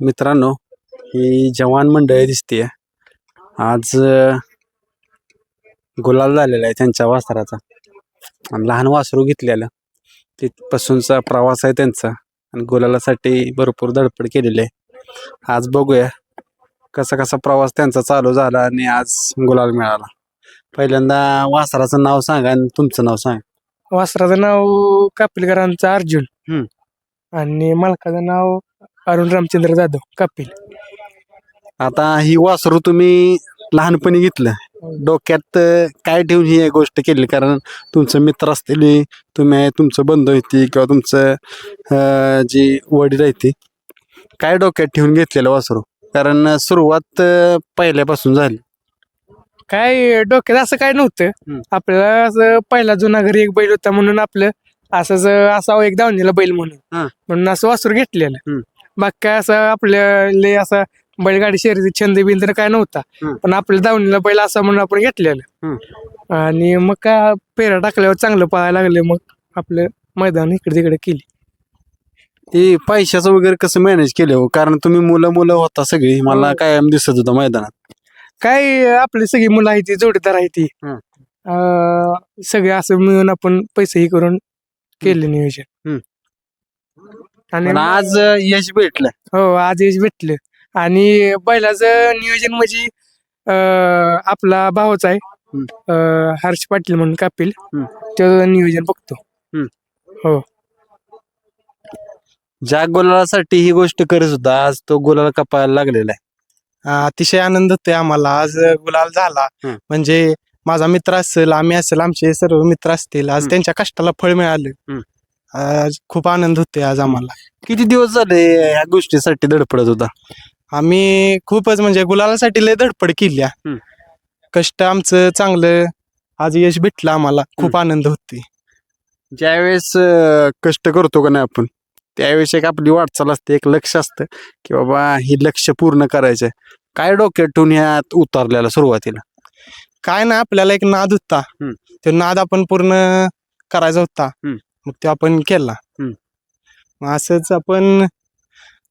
मित्रांनो ही जवान मंडळी दिसते आज गुलाल झालेला आहे त्यांच्या वासराचा. आणि लहान वासरू घेतलेलं. तिथपासूनचा प्रवास आहे त्यांचा. आणि गुलालासाठी भरपूर धडपड केलेली आहे. आज बघूया कसा कसा प्रवास त्यांचा चालू झाला आणि आज गुलाल मिळाला. पहिल्यांदा वासराचं नाव सांगा आणि तुमचं नाव सांगा. वासराचं नाव कापिलकरांचा अर्जुन. आणि मालकाचं नाव अरुण रामचंद्र जाधव कापिल. आता ही वासरू तुम्ही लहानपणी घेतलं. डोक्यात अ, काय ठेवून ही गोष्ट केली? कारण तुमचं मित्र असतील तुम्ही तुमचं बंधू होती किंवा तुमचं अ, जी वडील आहे ती काय डोक्यात ठेवून घेतलेलं वासरू? कारण अ, सुरुवात अ, पहिल्यापासून झाली. काय डोक्यात असं काय नव्हतं. हम्म. आपल्याला असं पहिला जुना घरी एक बैल होता म्हणून आपलं असंच असावं एक दावणीला बैल म्हणून. हा. म्हणून असं वासरू घेतलेलं. हम्म. बाकी काय असं आपल्या लय असा बैलगाडी शर्यती छंद बिंद काय नव्हता. हम्म. पण आपल्या दावणीला बैल असा म्हणून आपण घेतलेलं. आणि मग काय पेरा टाकल्यावर चांगलं पळायला लागले मग आपलं मैदान इकडे तिकडे केली. ती पैशाचं वगैरे कसं मॅनेज केलं हो? कारण तुम्ही मुलं मुलं होता सगळी. मला हो. कायम दिसत होतं मैदानात. काय आपली सगळी मुलं आहे ती जोडीदार आहे ती. अं, सगळे असं मिळून आपण पैसेही करून केले नियोजन. आणि पण आज अ, यश भेटलं. हो आज यश भेटलं. आणि बैलाचं नियोजन म्हणजे अं, आपला भावच आहे हं. अं, हर्ष पाटील म्हणून कापिल. हं. त्याचं नियोजन बघतो. ज्या गुलालासाठी ही गोष्ट करत होता आज तो गुलाल कपायला लागलेला आहे. अं, अतिशय आनंद होतोय आम्हाला. आज गुलाल झाला. हं. म्हणजे माझा मित्र असेल आम्ही असेल आमचे सर्व मित्र असतील. आज हं. त्यांच्या कष्टाला फळ मिळालं. हं. आज खूप आनंद होतोय आज आम्हाला. किती दिवस झाले ह्या गोष्टीसाठी धडपडत होता? आम्ही खूपच म्हणजे गुलालासाठी लय धडपड केली आहे. हं. कष्ट आमचं चांगलं आज यश भेटलं आम्हाला. खूप आनंद होते ज्यावेळेस अं, कष्ट करतो का नाही आपण त्यावेळेस एक आपली वाटचाल असते एक लक्ष असतं की बाबा ही लक्ष पूर्ण करायचंय काय डोक्यात ठेवून ह्यात उतरलेला सुरुवातीला? काय ना आपल्याला एक नाद होता. तो नाद आपण पूर्ण करायचा होता. मग तो आपण केला. मग असंच आपण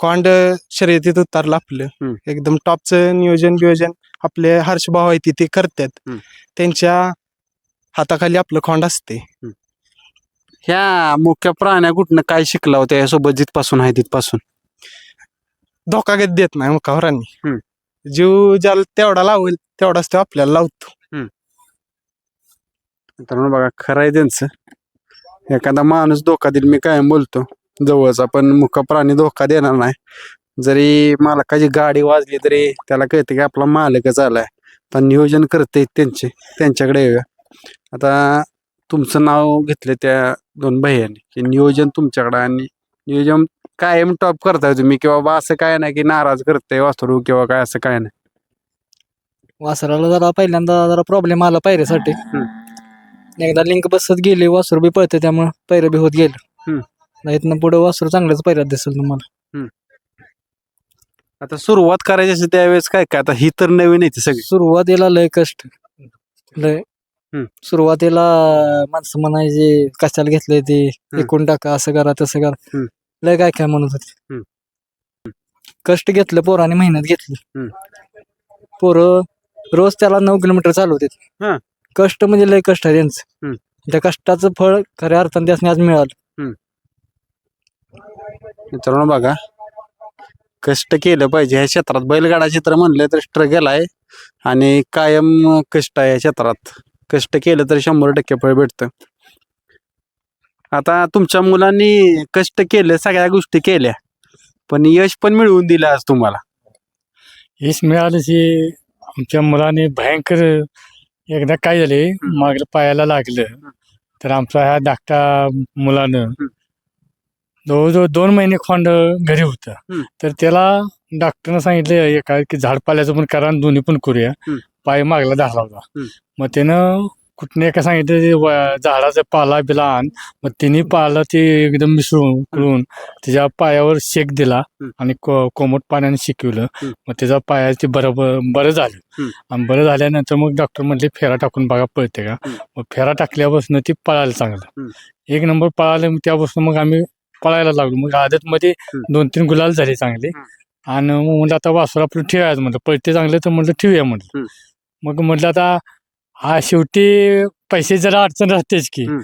कॉन्ड शर्यतीत उतरलं आपलं. एकदम टॉपचं नियोजन बियोजन आपले हर्षभाव आहे ते करतात. त्यांच्या हाताखाली आपलं खोंड असते ह्या मुख्य प्राण्या कुठनं काय शिकला होत्या यासोबत जिथपासून आहे तिथपासून? धोका घेत देत नाही मुखावरांनी. जीव ज्याला तेवढा लावेल तेवढाच तो आपल्याला लावतो. मित्रांनो बघा खरं आहे त्यांचं. एखादा माणूस धोका देईल मी कायम बोलतो. जवळचा पण मुख्य प्राणी धोका देणार नाही. जरी मालकाची गाडी वाजली तरी त्याला कळते की आपला मालकच आलाय. पण नियोजन करते त्यांचे त्यांच्याकडे येऊया आता तुमचं नाव घेतलं त्या दोन भैयांनी की नियोजन तुमच्याकडे आणि नियोजन कायम टॉप करताय तुम्ही किंवा बा असं काय नाही की नाराज करते वासरू किंवा काय असं काय नाही? वासराला जरा पहिल्यांदा जरा प्रॉब्लेम आला पायऱ्यासाठी. एकदा लिंक बसत गेली वासरू बी पळते त्यामुळे पैर बी होत गेलं हम्म. नाही पुढे वासरू चांगल्याच पैऱ्यात दिसेल तुम्हाला आता सुरुवात करायची असेल त्यावेळेस काय काय आता ही तर नवीन येते सगळी सुरुवातीला लय कष्ट लय हम्म. सुरुवातीला माणसं म्हणायचे कशाला घेतलंय ते एकूण टाका असं करा तसं करा हम्म. लय काय काय म्हणत होते हम्म. कष्ट घेतलं पोराने मेहनत घेतली हम्म. पोरं रोज त्याला नऊ किलोमीटर चालवते हा. कष्ट म्हणजे लय कष्ट आहे त्यांचं. हम्म. त्या कष्टाचं फळ खऱ्या अर्थाने त्यासनी आज मिळालं. मित्रांनो बघा कष्ट केलं पाहिजे. ह्या क्षेत्रात बैलगाडा क्षेत्र म्हणलं तर स्ट्रगल आहे आणि कायम कष्ट आहे या क्षेत्रात. कष्ट केलं तर शंभर टक्के फळ भेटतं. आता तुमच्या मुलांनी कष्ट केले सगळ्या गोष्टी केल्या पण यश पण मिळवून दिलं आज तुम्हाला. यश मिळाल्याची आमच्या मुलाने भयंकर एकदा काय झाले मागल्या पायाला लागलं. तर आमचा ह्या धाकटा मुलानं जवळजवळ दोन महिने खोंड घरी होतं. तर त्याला डॉक्टरनं सांगितलं एका की झाडपाल्याचं पण करा आणि दोन्ही पण करूया. पाय मागला धरला होता. मग त्यानं कुठनं एका सांगितलं ते व- झाडाचं पाला बिला आण मग तिने पाला ते एकदम मिसळून उकळून त्याच्या पायावर शेक दिला हम्म. आणि को- कोमट पाण्याने शिकवलं हम्म. मग त्याच्या पायाचे बरं ब- बरं झालं हम्म. आणि बरं झाल्यानंतर मग डॉक्टर म्हणले फेरा टाकून बघा पळते का हम्म. मग फेरा टाकल्यापासून ती पळायला चांगलं. एक नंबर पळालं मग त्यापासून मग आम्ही पळायला लागलो मग आदत मध्ये हम्म. दोन तीन गुलाल झाले चांगले. आणि मग म्हटलं आता वासरू आपलं ठेवायचं म्हटलं पळते चांगलं तर म्हटलं ठेवूया म्हटलं हम्म. मग म्हटलं आता हा शेवटी पैसे जरा अडचण राहतेच की हम्म.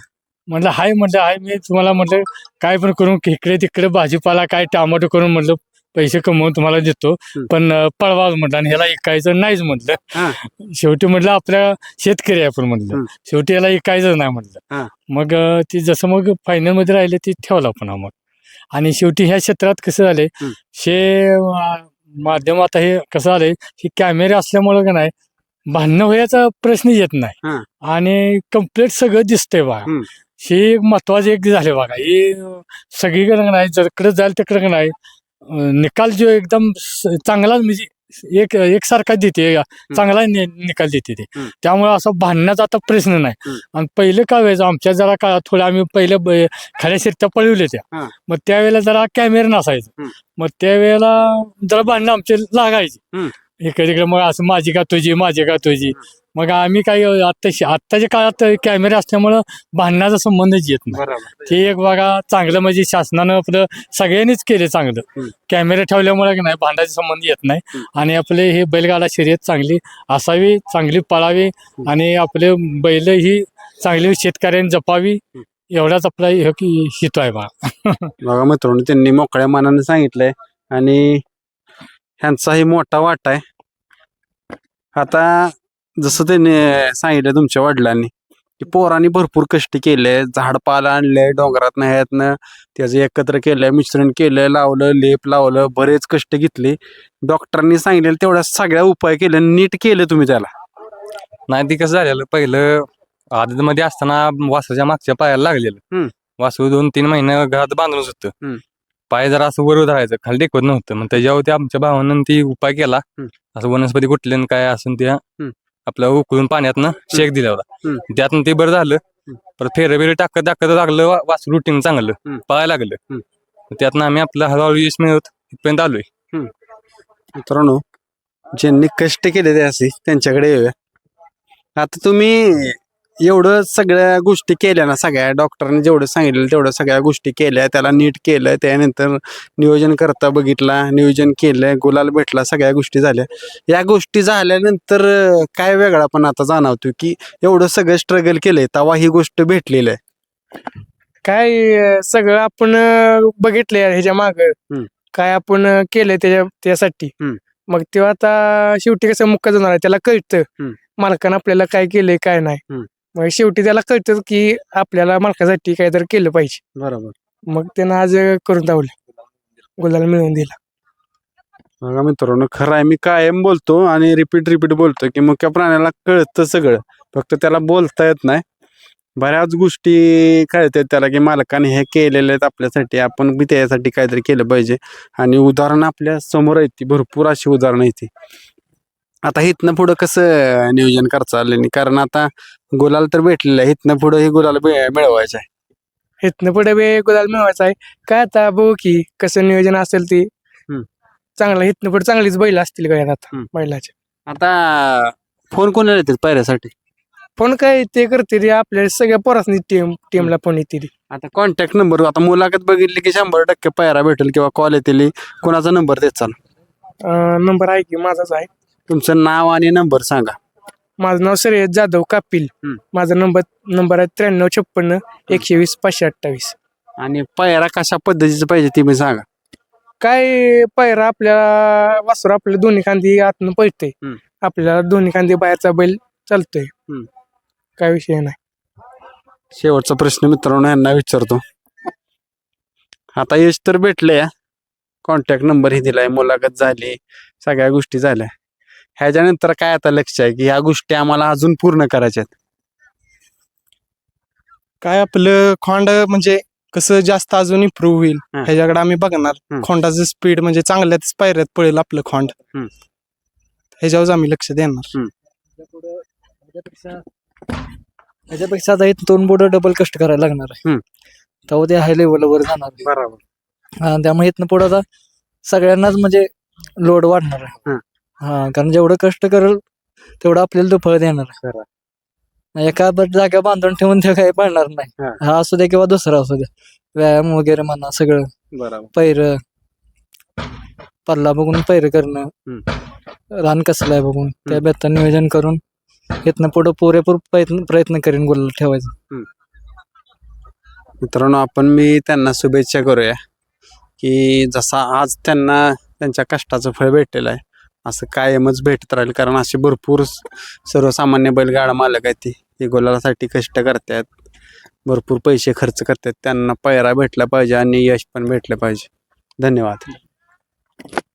म्हटलं हाय म्हटलं हाय मी तुम्हाला म्हटलं काय पण करून इकडे तिकडे भाजीपाला काय टमाटो करून म्हटलं पैसे कमवून तुम्हाला देतो पण अं, पळवा म्हटलं आणि ह्याला ऐकायचं नाहीच हा. म्हटलं शेवटी म्हटलं आपल्या शेतकरी आहे आपण म्हटलं हम्म. शेवटी याला ऐकायचं नाही हा. म्हटलं मग अं, ती जसं मग फायनलमध्ये राहिले ती ठेवला आपण मग आणि शेवटी ह्या क्षेत्रात कसं झालंय हम्म. शे अं, माध्यम आता हे कसं झालंय की कॅमेरे असल्यामुळं का नाही भांडणं व्हायचा प्रश्न येत नाही हा. आणि कंप्लीट सगळं दिसतंय बघा हम्म. हे एक महत्त्वाचे एक झाले बघा हे सगळीकडे नाही जरकडे जाईल तिकडे नाही अं, निकाल जो एकदम स- चांगला म्हणजे एक एकसारखा देते चांगला नि- निकाल देते ते हम्म. त्यामुळे असं भांडण्याचा आता प्रश्न नाही हम्म. आणि पहिले काय व्हायचं आमच्या जरा काळात थोडं आम्ही पहिले ब- खऱ्या शिरत्या पळवल्या त्या हा. मग त्यावेळेला जरा कॅमेरा नसायचं हम्म. मग त्यावेळेला जरा भांडणं आमचे लागायची हम्म. इकडे तिकडे मग असं माझी का तुझी माझी का तुझी? मग आम्ही काही आत्ताशी आत्ताच्या काळात कॅमेरे असल्यामुळं भांडणाचा संबंधच येत नाही. ते एक बघा चांगलं म्हणजे शासनानं आपलं सगळ्यांनीच केले चांगलं. कॅमेरे ठेवल्यामुळे की नाही भांडाचे संबंध येत नाही. आणि आपले हे बैलगाडा शर्यत चांगली असावी चांगली पळावी आणि आपले बैल ही चांगली शेतकऱ्यांनी जपावी एवढाच आपला हे की हितो आहे बा. बघा मित्रांनो त्यांनी मोकळ्या मनाने सांगितलंय आणि ह्यांचाही मोठा वाटा आहे. आता जसं त्यांनी सांगितलं तुमच्या वडिलांनी की पोरांनी भरपूर कष्ट केले झाडपाला आणले डोंगरात ह्यातनं त्याचं एकत्र केलंय मिश्रण केलं लावलं लेप लावलं बरेच कष्ट घेतले. डॉक्टरांनी सांगितलेलं तेवढ्या सगळ्या उपाय केले नीट केले तुम्ही त्याला. नाही ती कसं झालेलं पहिलं आदत मध्ये असताना वासरूच्या मागच्या पायाला लागलेलं. वासरू दोन तीन महिने घरात बांधूनच होतं. पाय जरा असं वर धरायचं खाली टेकवत नव्हतं. मग त्याच्यावरती आमच्या भावानं ती उपाय केला. असं वनस्पती कुठले न काय असून त्या आपलं उकळून पाण्यातनं शेक दिला होता. त्यातनं ते बरं झालं. परत फेरे बिरे टाकत टाकत लागलं वा- वासरू रुटीन चांगलं. पळायला लागलं. त्यातनं आम्ही आपलं हळूहळू यश मिळवत इथपर्यंत आलोय. मित्रांनो ज्यांनी कष्ट केले ते असे त्यांच्याकडे येऊया. आता तुम्ही एवढं सगळ्या गोष्टी केल्या ना सगळ्या डॉक्टरांनी जेवढं सांगितलं तेवढं सगळ्या गोष्टी केल्या त्याला नीट केलं त्यानंतर नियोजन करता बघितला नियोजन केलं गुलाल भेटला सगळ्या गोष्टी झाल्या या गोष्टी झाल्यानंतर काय वेगळा पण आता जाणवतो की एवढं सगळं स्ट्रगल केलंय तेव्हा ही गोष्ट भेटलेली आहे काय सगळं आपण बघितलंय ह्याच्या माग. काय आपण केलंय त्याच्या त्यासाठी. मग तेव्हा आता शेवटी कसं मुक्का जाणार आहे त्याला कळतं. मालकानं आपल्याला काय केलंय काय नाही. मग शेवटी त्याला कळतं की आपल्याला मालकासाठी काहीतरी केलं पाहिजे. बरोबर. मग त्यानं आज करून दावलं. गुलाल मिळवून दिला. बघा मित्रांनो खरं आहे मी कायम बोलतो आणि रिपीट रिपीट बोलतो की मुख्य प्राण्याला कळतं सगळं. फक्त त्याला बोलता येत नाही. बऱ्याच गोष्टी कळतात त्याला की मालकाने हे केलेले आहेत आपल्यासाठी आपण बी त्यासाठी काहीतरी केलं पाहिजे. आणि उदाहरणं आपल्यासमोर आहेत ती भरपूर अशी उदाहरणं आहेत ती. आता इथनं पुढं कसं नियोजन करता चाललं कारण आता गुलाल तर भेटलेलं आहे इथनं पुढं हे गुलाल मिळ- मिळवायचं आहे. इथनं पुढे बी गुलाल मिळवायचा आहे. काय आता बघू की कसं नियोजन असेल ते. हम्म. चांगलं इथनं पुढे चांगलीच बैल असतील काय आता हम्म. बैलाचे. आता फोन कोणाला येतात पायऱ्यासाठी? फोन काय ते करते ते आपल्या सगळ्या पोरासनी टीम टीमला फोन येते ती. आता कॉन्टॅक्ट नंबर आता मुलाखत बघितली की शंभर टक्के पायरा भेटेल किंवा कॉल येतील. कोणाचा नंबर देत चाल? अं, नंबर आहे की माझाच आहे. तुमचं नाव आणि नंबर सांगा. माझं नाव श्रेयस जाधव कापिल. हम्म. माझा नंबर नंबर आहे त्र्याण्णव छप्पन्न एकशे वीस पाचशे अठ्ठावीस. आणि पायरा कशा पद्धतीचं पाहिजे ते मी सांगा. काय पायरा आपल्याला वासर आपल्या दोन्ही खांदी आतनं पळते हम्म. आपल्याला दोन्ही खांदी बाहेरचा बैल चालतोय. हम्म. काय विषय नाही. शेवटचा प्रश्न मित्रांनो यांना विचारतो. आता यश तर भेटले कॉन्टॅक्ट नंबर ही दिलाय. मुलाखत झाली. सगळ्या गोष्टी झाल्या. ह्याच्यानंतर काय आता लक्ष आहे की ह्या गोष्टी आम्हाला अजून पूर्ण करायच्या आहेत काय आपलं खोंड म्हणजे कसं जास्त अजून इम्प्रूव्ह होईल हा. ह्याच्याकडे आम्ही बघणार हम्म. खोंडाचं स्पीड म्हणजे चांगल्याच पायऱ्यात पळेल आपलं खोंड हम्म. ह्याच्यावर आम्ही लक्ष देणार त्याच्यापेक्षा आता इथून पुढे डबल कष्ट करायला लागणार आहे हम्म. तेव्हा ते हाय लेवलवर जाणार आहे. बरोबर हा, त्यामुळे इथनं पुढे आता सगळ्यांनाच म्हणजे लोड वाढणार आहे. हा कारण जेवढं कष्ट करेल तेवढं आपल्याला तो फळ देणार एका जागा बांधून ठेवून ते काही पडणार नाही. हा. हा असू दे किंवा दुसरा असू दे. व्यायाम वगैरे म्हणा सगळं. बरोबर. पैर. पल्ला बघून पैरे करणं. रान कसलं आहे बघून. त्या बेता नियोजन करून इथनं पुढं पुरेपूर प्रयत्न प्रयत्न करीन गोल ठेवायचा. मित्रांनो आपण मी त्यांना शुभेच्छा करूया की जसा आज त्यांना त्यांच्या कष्टाचं फळ भेटलेलं आहे असं कायमच भेटत राहील. कारण असे भरपूर सर्वसामान्य बैलगाडा मालक आहेत ते. हे गोलासाठी कष्ट करतात. भरपूर पैसे खर्च करतात. त्यांना पैरा भेटला पाहिजे आणि यश पण भेटलं पाहिजे. धन्यवाद.